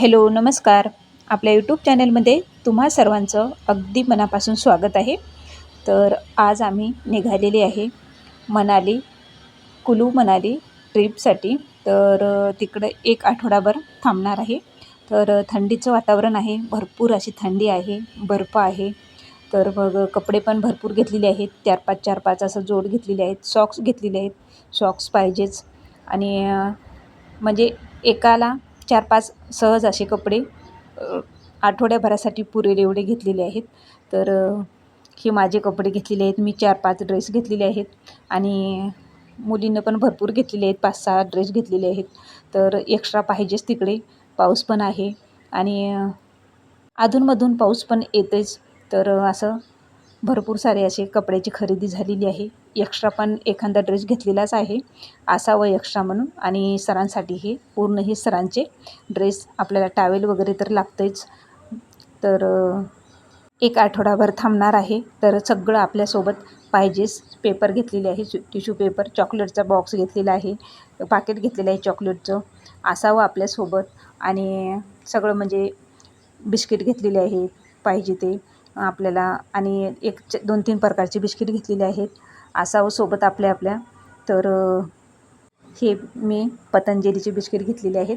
Hello नमस्कार. आपल्या YouTube चॅनलमध्ये तुम्हा सर्वांचं अगदी मनापासून स्वागत आहे. तर आज आम्ही निघालेले आहे मनाली कुलू मनाली ट्रीपसाठी. तर तिकडं एक आठवडाभर थांबणार आहे. तर थंडीचं वातावरण आहे भरपूर अशी थंडी आहे बर्फ आहे. तर मग कपडे पण भरपूर घेतलेले आहेत. चार पाच चार पाच असं जोड घेतलेले आहेत सॉक्स घेतलेले आहेत. सॉक्स पाहिजेच. आणि म्हणजे एकाला चार पाच सहज असे कपडे आठवड्याभरासाठी पुरेल एवढे घेतलेले आहेत. तर हे माझे कपडे घेतलेले आहेत. मी चार पाच ड्रेस घेतलेले आहेत. आणि मुलीनं पण भरपूर घेतलेले आहेत. पाच सहा ड्रेस घेतलेले आहेत. तर एक्स्ट्रा पाहिजेच तिकडे. पाऊस पण आहे. आणि अधूनमधून पाऊस पण येतेच. तर असं भरपूर सारे असे कपड्याची खरेदी झालेली आहे. एक्स्ट्रा पण एखादा ड्रेस घेतलेलाच आहे. असावं एक्स्ट्रा म्हणून आणि सरांसाठी हे पूर्ण हे सरांचे ड्रेस आपल्याला टावेल वगैरे तर लागतेच तर एक आठवडाभर थांबणार आहे. तर सगळं आपल्यासोबत पाहिजेच पेपर घेतलेले आहे. टिश्यू पेपर चॉकलेटचा बॉक्स घेतलेला आहे. पाकिट घेतलेलं आहे चॉकलेटचं असावं आपल्यासोबत आणि सगळं म्हणजे बिस्किट घेतलेले आहे. पाहिजे ते. आपल्याला आणि एक दोन तीन प्रकारचे बिस्किट घेतलेले आहेत. असावं सोबत आपल्या आपल्या. तर हे मी पतंजलीचे बिस्किट घेतलेले आहेत.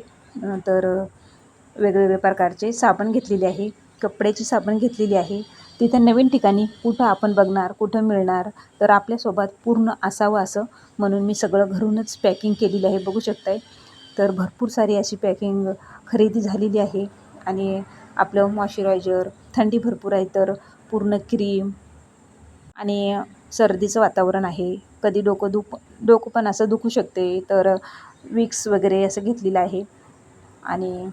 तर वेगवेगळे वेगवेगळ्या प्रकारचे साबण घेतलेले आहे. कपड्याची साबण घेतलेली आहे. तिथं नवीन ठिकाणी कुठं आपण बघणार कुठं मिळणार तर आपल्यासोबत पूर्ण असावं असं म्हणून मी सगळं घरूनच पॅकिंग केलेली आहे. बघू शकताय. तर भरपूर सारी अशी पॅकिंग खरेदी झालेली आहे. आणि आपलं मॉइश्चरायझर थंडी भरपूर आहे तर पूर्ण क्रीम आणि सर्दीचं वातावरण आहे. कधी डोकं दुख डोकं पण असं दुखू शकते तर विक्स वगैरे असं घेतलेलं आहे. आणि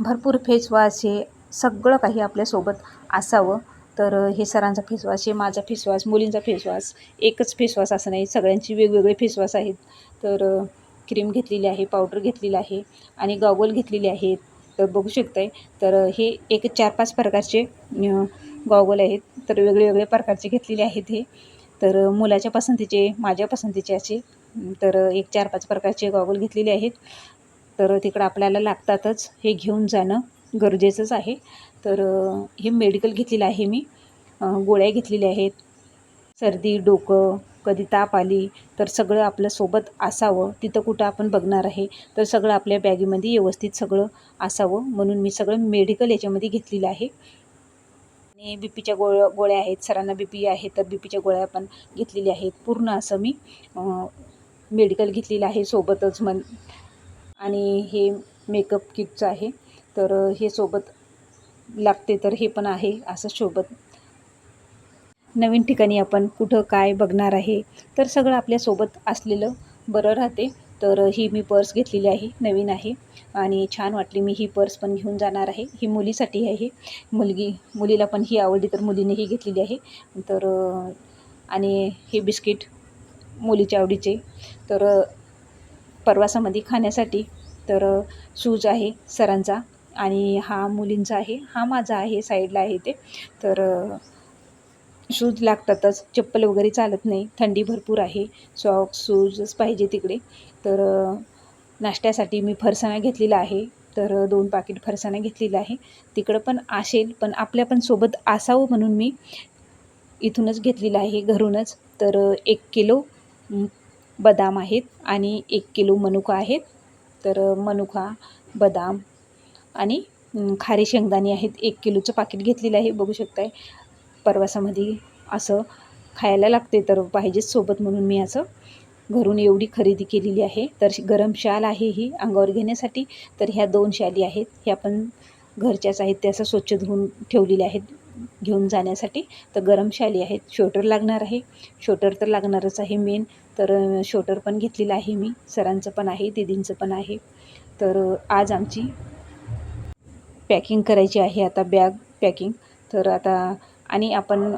भरपूर फेसवॉश हे सगळं काही आपल्यासोबत असावं. तर हे सरांचा फेसवॉश हे माझा फेसवॉश मुलींचा फेसवॉश एकच फेसवॉश असं नाही. सगळ्यांची वेगवेगळे फेसवॉश आहेत. तर क्रीम घेतलेली आहे पावडर घेतलेली आहे आणि गॉगल घेतलेले आहेत तर बघू शकताय. तर हे एक चार पाच प्रकारचे गॉगल आहेत. तर वेगळे वेगळे प्रकारचे घेतलेले आहेत हे. तर मुलाच्या पसंतीचे माझ्या पसंतीचे असे. तर एक चार पाच प्रकारचे गॉगल घेतलेले आहेत. तर तिकडं आपल्याला लागतातच. हे घेऊन जाणं गरजेचंच आहे. तर हे मेडिकल घेतलेलं आहे मी. गोळ्या घेतलेल्या आहेत. सर्दी डोकं कधी ताप आली तर सगळं आपलं सोबत असावं. तिथं कुठं आपण बघणार आहे तर सगळं आपल्या बॅगेमध्ये व्यवस्थित सगळं असावं म्हणून मी सगळं मेडिकल याच्यामध्ये घेतलेलं आहे. आणि बी पीच्या गोळ्या गोळ्या आहेत सरांना बी पी आहे तर बी पीच्या गोळ्या पण घेतलेल्या आहेत. पूर्ण असं मी मेडिकल घेतलेलं आहे सोबतच मन आणि हे मेकअप किटचं आहे. तर हे सोबत लागते तर हे पण आहे असं सोबत नवीन ठिकाणी आपण कुठं काय बघणार आहे तर सगळं आपल्यासोबत असलेलं बरं राहते. तर ही मी पर्स घेतलेली आहे नवीन आहे. आणि छान वाटली मी ही पर्स पण घेऊन जाणार आहे. ही मुलीसाठी आहे. मुलगी मुलीला पण ही आवडली तर मुलीनेही घेतलेली आहे. तर आणि हे बिस्किट मुलीच्या आवडीचे. तर प्रवासामध्ये खाण्यासाठी तर शूज आहे सरांचा आणि हा मुलींचा आहे. हा माझा आहे साईडला आहे ते. तर शूज लागतातच. चप्पल वगैरे चालत नाही. थंडी भरपूर आहे. सॉक्स शूजच पाहिजे तिकडे. तर नाश्त्यासाठी मी फरसाणा घेतलेला आहे. तर दोन पाकिट फरसाणा घेतलेला आहे. तिकडं पण असेल पण आपल्या पण सोबत असावं म्हणून मी इथूनच घेतलेलं आहे घरूनच. तर एक किलो बदाम आहेत आणि एक किलो मनुका आहेत. तर मनुका बदाम आणि खारे शेंगदाणे आहेत. एक किलोचं पाकिट घेतलेलं आहे. बघू शकताय. प्रवासामध्ये असं खायला लागते तर पाहिजेच सोबत म्हणून मी असं घरून एवढी खरेदी केलेली आहे. तर गरम शाल आहे ही अंगावर घेण्यासाठी. तर ह्या दोन शाली आहेत. ह्या पण घरच्याच आहेत. त्या असं स्वच्छ धुवून ठेवलेल्या आहेत घेऊन जाण्यासाठी. तर गरम शाली आहेत. शोटर लागणार आहे. शोटर तर लागणारच आहे मेन. तर शोटर पण घेतलेलं आहे मी. सरांचं पण आहे. दिदींचं पण आहे. तर आज आमची पॅकिंग करायची आहे. आता बॅग पॅकिंग. तर आता आणि आपण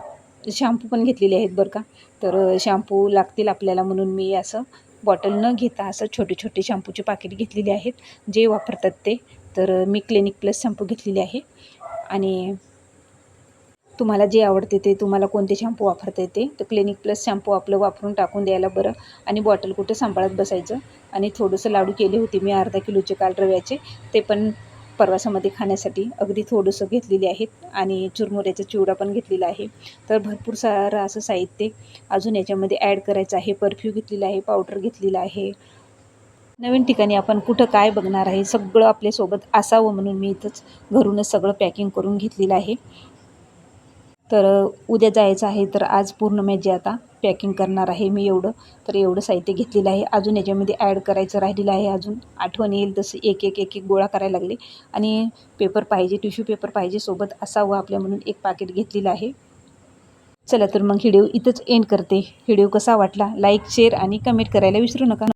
शॅम्पू पण घेतलेले आहेत बरं का. तर शॅम्पू लागतील आपल्याला म्हणून मी असं बॉटल न घेता असं छोटे छोटे शॅम्पूचे पाकिट घेतलेले आहेत. जे वापरतात ते. तर मी क्लिनिक प्लस शॅम्पू घेतलेले आहे. आणि तुम्हाला जे आवडते ते तुम्हाला कोणते शॅम्पू वापरता येते तर क्लिनिक प्लस शॅम्पू आपलं वापरून टाकून द्यायला बरं. आणि बॉटल कुठं सांभाळत बसायचं? आणि थोडंसं लाडू केले होते मी अर्धा किलोचे काल रव्याचे. ते पण प्रवासामध्ये खाण्यासाठी अगदी थोडंसं घेतलेले आहेत आणि चुरमुऱ्याचा चिवडा पण घेतलेला आहे. तर भरपूर सारं असं साहित्य अजून याच्यामध्ये ॲड करायचं आहे. परफ्यू घेतलेला आहे पावडर घेतलेला आहे. नवीन ठिकाणी आपण कुठं काय बघणार आहे सगळं आपल्यासोबत असावं म्हणून मी इथंच घरूनच सगळं पॅकिंग करून घेतलेलं आहे. तर उद्या जायचं आहे तर आज पूर्ण म्हणजे आता. पॅकिंग करणार आहे मी एवढं. तर एवढं साहित्य घेतलेलं आहे. अजून याच्यामध्ये ॲड करायचं राहिलेलं आहे अजून. आठवण येईल तसं एक एक एक एक गोळा करायला लागले. आणि पेपर पाहिजे टिश्यू पेपर पाहिजे सोबत असावं आपल्या म्हणून एक पाकिट घेतलेलं आहे. चला तर मग व्हिडिओ इथंच एंड करते. व्हिडिओ कसा वाटला? लाईक शेअर आणि कमेंट करायला विसरू नका.